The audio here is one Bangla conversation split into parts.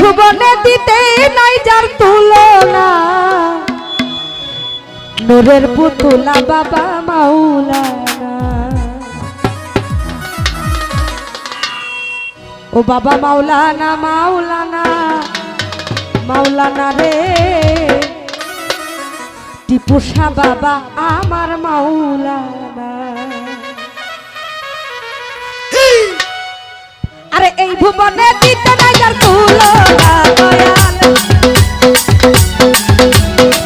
ভুবনে দিতে নাই যার তুলনা। নূরের পুতুলা বাবা মাওলানা। ও বাবা মাওলানা মাওলানা মাওলানা রে। টিপুষা বাবা আমার মাওলানা। আরে এই ভুবনে দিতে নাই যার তুলনা দয়াল।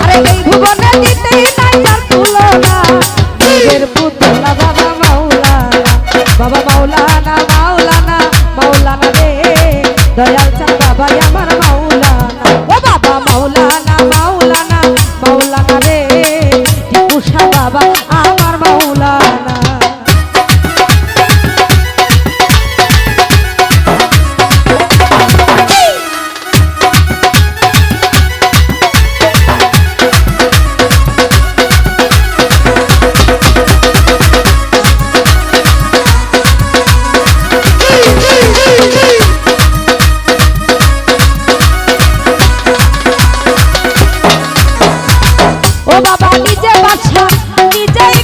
আরে ও বাবা নিজে বাচ্চা নিজেই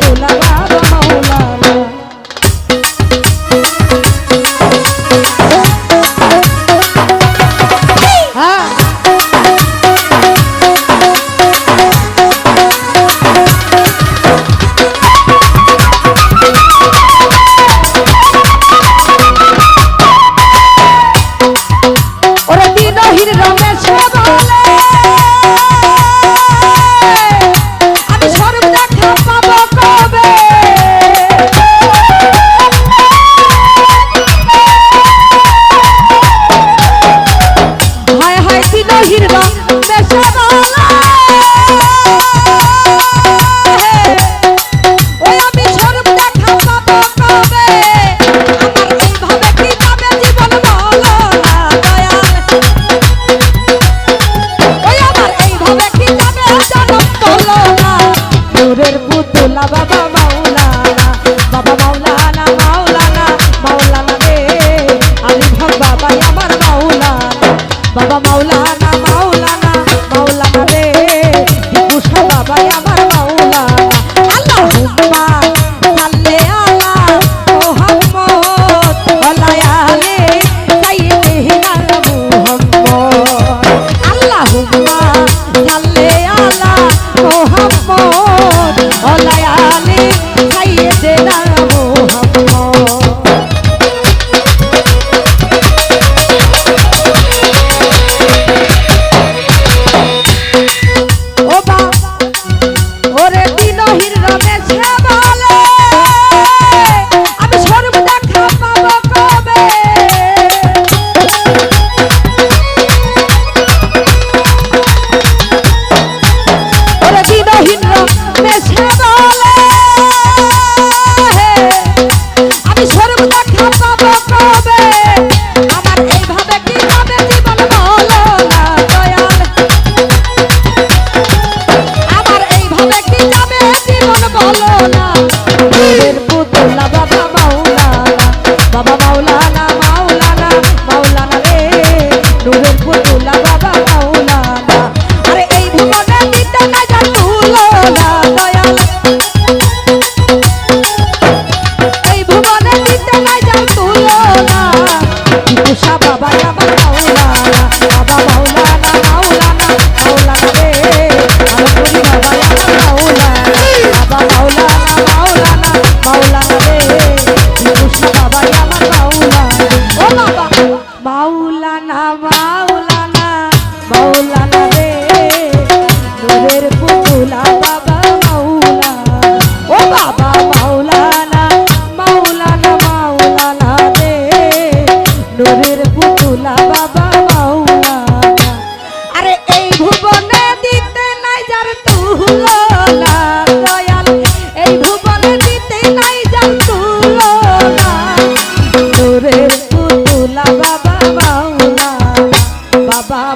la বাবা মাওলানা করে দিল হির রমেশ বল।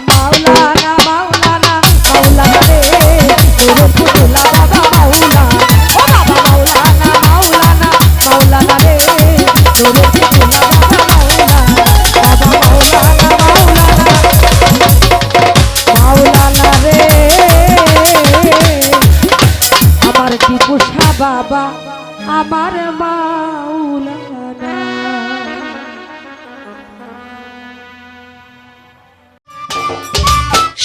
মাওলানা মাওলানা মাওলানা রে ফুলা